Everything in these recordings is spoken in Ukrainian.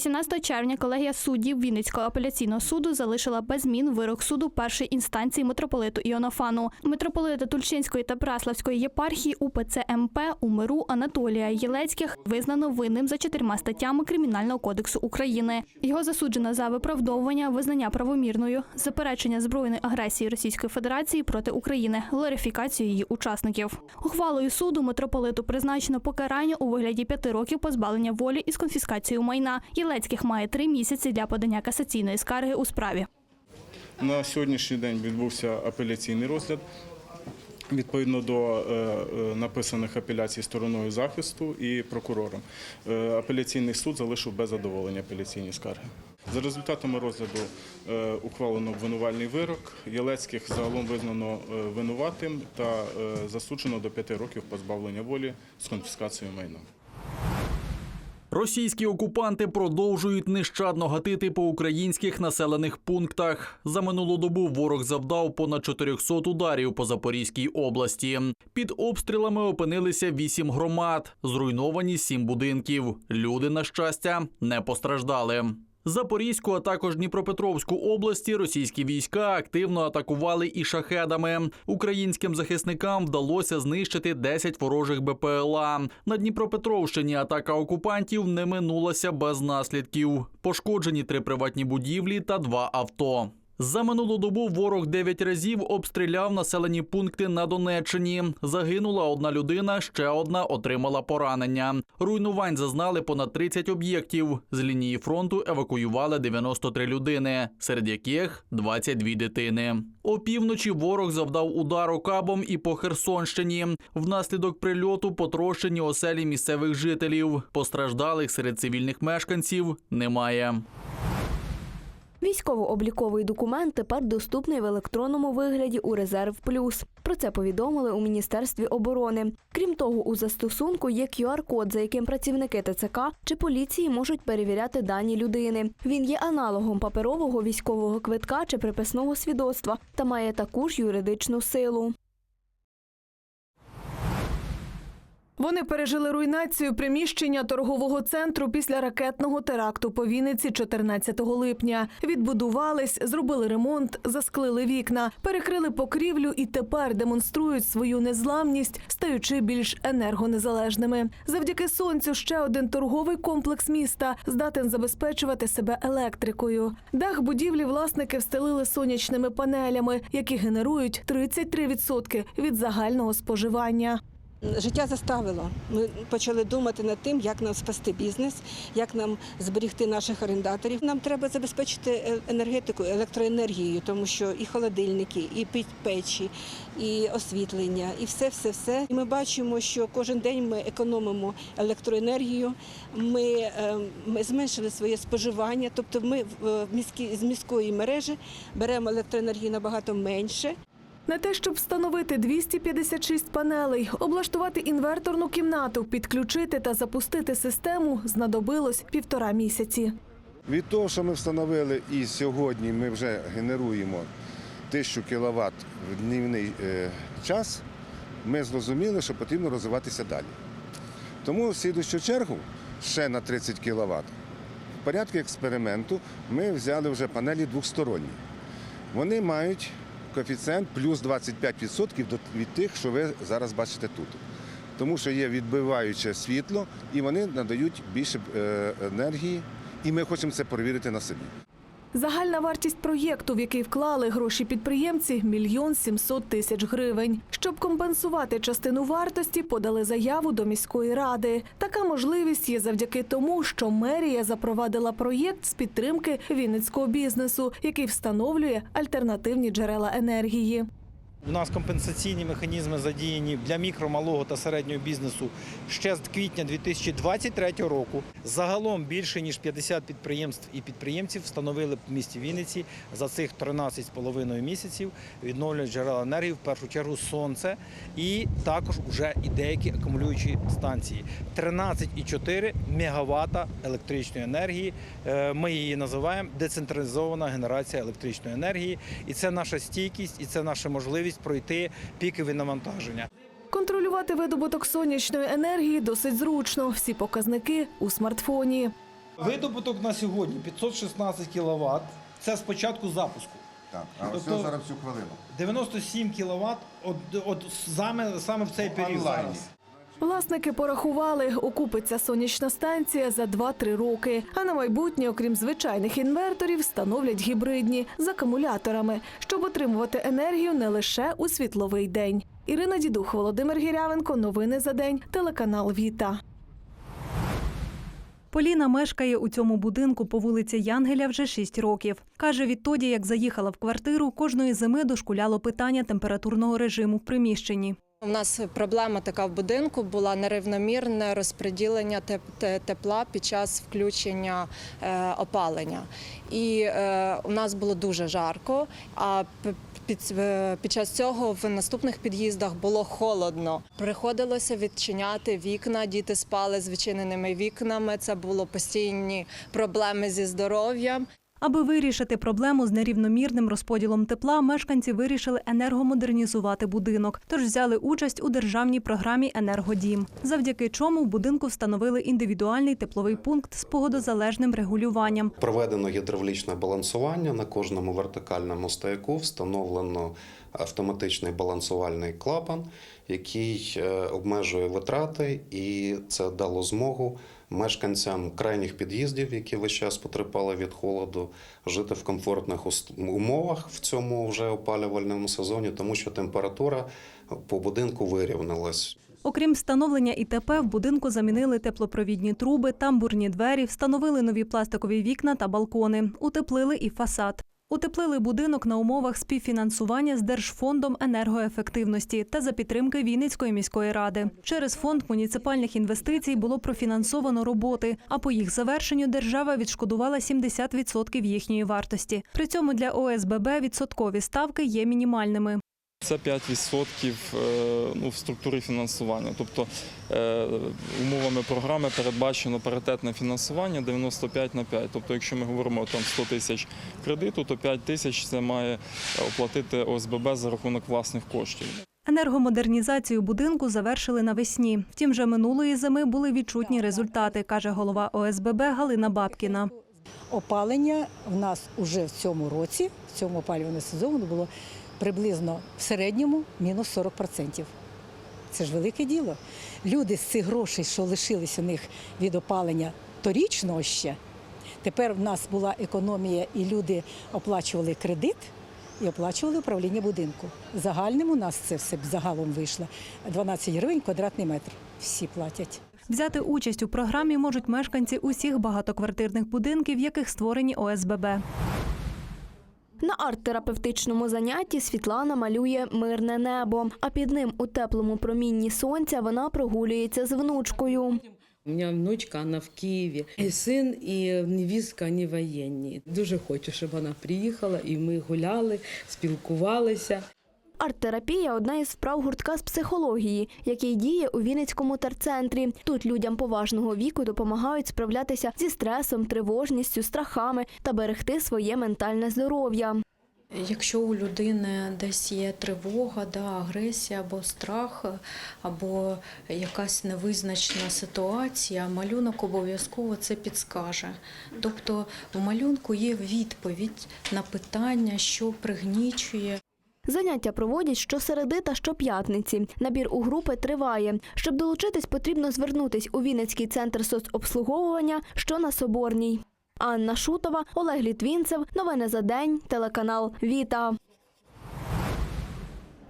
18 червня колегія суддів Вінницького апеляційного суду залишила без змін вирок суду першої інстанції митрополиту Іонофану. Митрополита Тульчинської та Праславської єпархії УПЦ МП у миру Анатолія Єлецьких визнано винним за чотирма статтями Кримінального кодексу України. Його засуджено за виправдовування, визнання правомірною, заперечення збройної агресії Російської Федерації проти України, глорифікацію її учасників. Ухвалою суду митрополиту призначено покарання у вигляді п'яти років позбавлення волі із конфіскацією майна. Єлецьких має три місяці для подання касаційної скарги у справі. На сьогоднішній день відбувся апеляційний розгляд. Відповідно до е, е, написаних апеляцій стороною захисту і прокурором, Е, апеляційний суд залишив без задоволення апеляційні скарги. За результатами розгляду ухвалено обвинувальний вирок. Єлецьких загалом визнано винуватим та засуджено до п'яти років позбавлення волі з конфіскацією майна. Російські окупанти продовжують нещадно гатити по українських населених пунктах. За минулу добу ворог завдав понад 400 ударів по Запорізькій області. Під обстрілами опинилися вісім громад, зруйновані сім будинків. Люди, на щастя, не постраждали. Запорізьку, а також Дніпропетровську області російські війська активно атакували і шахедами. Українським захисникам вдалося знищити 10 ворожих БПЛА. На Дніпропетровщині атака окупантів не минулася без наслідків. Пошкоджені три приватні будівлі та два авто. За минулу добу ворог дев'ять разів обстріляв населені пункти на Донеччині. Загинула одна людина, ще одна отримала поранення. Руйнувань зазнали понад 30 об'єктів. З лінії фронту евакуювали 93 людини, серед яких 22 дитини. Опівночі ворог завдав удару кабом і по Херсонщині. Внаслідок прильоту потрощені оселі місцевих жителів. Постраждалих серед цивільних мешканців немає. Військово-обліковий документ тепер доступний в електронному вигляді у Резерв Плюс. Про це повідомили у Міністерстві оборони. Крім того, у застосунку є QR-код, за яким працівники ТЦК чи поліції можуть перевіряти дані людини. Він є аналогом паперового військового квитка чи приписного свідоцтва та має таку ж юридичну силу. Вони пережили руйнацію приміщення торгового центру після ракетного теракту по Вінниці 14 липня. Відбудувались, зробили ремонт, засклили вікна, перекрили покрівлю і тепер демонструють свою незламність, стаючи більш енергонезалежними. Завдяки сонцю ще один торговий комплекс міста здатен забезпечувати себе електрикою. Дах будівлі власники встелили сонячними панелями, які генерують 33% від загального споживання. Життя заставило. Ми почали думати над тим, як нам спасти бізнес, як нам зберегти наших орендаторів. Нам треба забезпечити е- енергетику, електроенергією, тому що і холодильники, і печі, і освітлення, і все, все, все. Ми бачимо, що кожен день ми економимо електроенергію. Ми, е, ми зменшили своє споживання, тобто ми в е, в міській з міської мережі беремо електроенергії набагато менше. На те, щоб встановити 256 панелей, облаштувати інверторну кімнату, підключити та запустити систему, знадобилось півтора місяці. Від того, що ми встановили і сьогодні ми вже генеруємо 1000 кВт в днівний е, час, ми зрозуміли, що потрібно розвиватися далі. Тому в слідущу чергу ще на 30 кВт в порядку експерименту ми взяли вже панелі двосторонні. Вони мають коефіцієнт плюс 25% від тих, що ви зараз бачите тут. Тому що є відбиваюче світло і вони надають більше е, енергії, і ми хочемо це перевірити на собі. Загальна вартість проєкту, в який вклали гроші підприємці, мільйон сімсот тисяч гривень. Щоб компенсувати частину вартості, подали заяву до міської ради. Така можливість є завдяки тому, що мерія запровадила проєкт з підтримки вінницького бізнесу, який встановлює альтернативні джерела енергії. У нас компенсаційні механізми задіяні для мікро, малого та середнього бізнесу ще з квітня 2023 року. Загалом більше ніж 50 підприємств і підприємців встановили в місті Вінниці за цих 13,5 місяців відновлюють джерела енергії, в першу чергу сонце, і також вже і деякі акумулюючі станції. 13,4 мегаватта електричної енергії. Е, Ми її називаємо децентралізована генерація електричної енергії. І це наша стійкість, і це наша можливість пройти пікові навантаження. Контролювати видобуток сонячної енергії досить зручно. Всі показники у смартфоні. Видобуток на сьогодні 516 кВт. Це з початку запуску. Так, а ось Тобто- зараз всю хвилину. 97 кВт от, от саме, саме в цей період. Зараз. Власники порахували, окупиться сонячна станція за 2-3 роки. А на майбутнє, окрім звичайних інверторів, встановлять гібридні з акумуляторами, щоб отримувати енергію не лише у світловий день. Ірина Дідух, Володимир Гірявенко. Новини за день. Телеканал Віта. Поліна мешкає у цьому будинку по вулиці Янгеля вже 6 років. Каже, відтоді, як заїхала в квартиру, кожної зими дошкуляло питання температурного режиму в приміщенні. У нас проблема така в будинку була нерівномірне розподілення теп- тепла під час включення е, опалення. І е, у нас було дуже жарко, а е, під час цього в наступних під'їздах було холодно. Приходилося відчиняти вікна, діти спали з відчиненими вікнами. Це було постійні проблеми зі здоров'ям. Аби вирішити проблему з нерівномірним розподілом тепла, мешканці вирішили енергомодернізувати будинок, тож взяли участь у державній програмі Енергодім, завдяки чому в будинку встановили індивідуальний тепловий пункт з погодозалежним регулюванням. Проведено гідравлічне балансування на кожному вертикальному стояку встановлено автоматичний балансувальний клапан, який е, обмежує витрати, і це дало змогу мешканцям крайніх під'їздів, які весь час потерпали від холоду, жити в комфортних умовах в цьому вже опалювальному сезоні, тому що температура по будинку вирівнялась. Окрім встановлення ІТП, в будинку замінили теплопровідні труби, тамбурні двері, встановили нові пластикові вікна та балкони, утеплили і фасад. Утеплили будинок на умовах співфінансування з Держфондом енергоефективності та за підтримки Вінницької міської ради. Через фонд муніципальних інвестицій було профінансовано роботи, а по їх завершенню держава відшкодувала 70% їхньої вартості. При цьому для ОСББ відсоткові ставки є мінімальними. Це 5% е, ну, в структурі фінансування. Тобто е, умовами програми передбачено паритетне фінансування 95 на 5. Тобто, якщо ми говоримо там 100 тисяч кредиту, то 5 тисяч це має оплатити ОСББ за рахунок власних коштів. Енергомодернізацію будинку завершили навесні. Втім, вже минулої зими були відчутні результати, каже голова ОСББ Галина Бабкіна. Опалення в нас уже в цьому році, в цьому опалювальному сезону було приблизно в середньому мінус 40%. Це ж велике діло. Люди з цих грошей, що лишились у них від опалення торічного ще, тепер в нас була економія, і люди оплачували кредит і оплачували управління будинку. Загальним у нас це все загалом вийшло 12 гривень квадратний метр. Всі платять. Взяти участь у програмі можуть мешканці усіх багатоквартирних будинків, в яких створені ОСББ. На арт-терапевтичному занятті Світлана малює мирне небо, а під ним у теплому промінні сонця вона прогулюється з внучкою. У мене внучка, вона в Києві. І син, і невістка, вони воєнні. Дуже хочу, щоб вона приїхала, і ми гуляли, спілкувалися. Арт-терапія одна із вправ гуртка з психології, який діє у Вінницькому терцентрі. Тут людям поважного віку допомагають справлятися зі стресом, тривожністю, страхами та берегти своє ментальне здоров'я. Якщо у людини десь є тривога, да, агресія або страх, або якась невизначена ситуація, малюнок обов'язково це підскаже. Тобто в малюнку є відповідь на питання, що пригнічує. Заняття проводять щосереди та щоп'ятниці. Набір у групи триває. Щоб долучитись, потрібно звернутись у Вінницький центр соцобслуговування, що на Соборній. Анна Шутова, Олег Літвінцев. Новини за день. Телеканал Віта.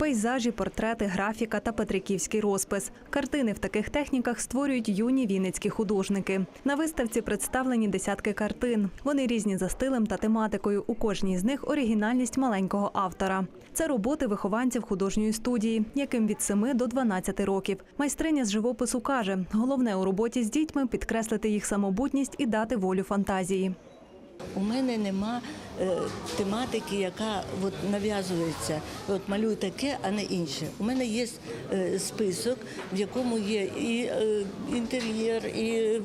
Пейзажі, портрети, графіка та петриківський розпис. Картини в таких техніках створюють юні вінницькі художники. На виставці представлені десятки картин. Вони різні за стилем та тематикою. У кожній з них оригінальність маленького автора. Це роботи вихованців художньої студії, яким від 7 до 12 років. Майстриня з живопису каже, головне у роботі з дітьми підкреслити їх самобутність і дати волю фантазії. У мене нема е, тематики, яка от, нав'язується. От малюй таке, а не інше. У мене є е, список, в якому є і е, інтер'єр, і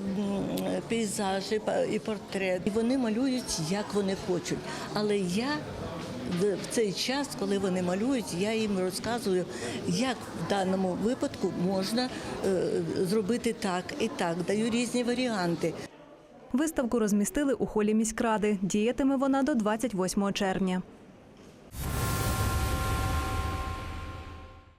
па- і портрет. І вони малюють, як вони хочуть. Але я в цей час, коли вони малюють, я їм розказую, як в даному випадку можна зробити так і так. Даю різні варіанти. Виставку розмістили у холі міськради. Діятиме вона до 28 червня.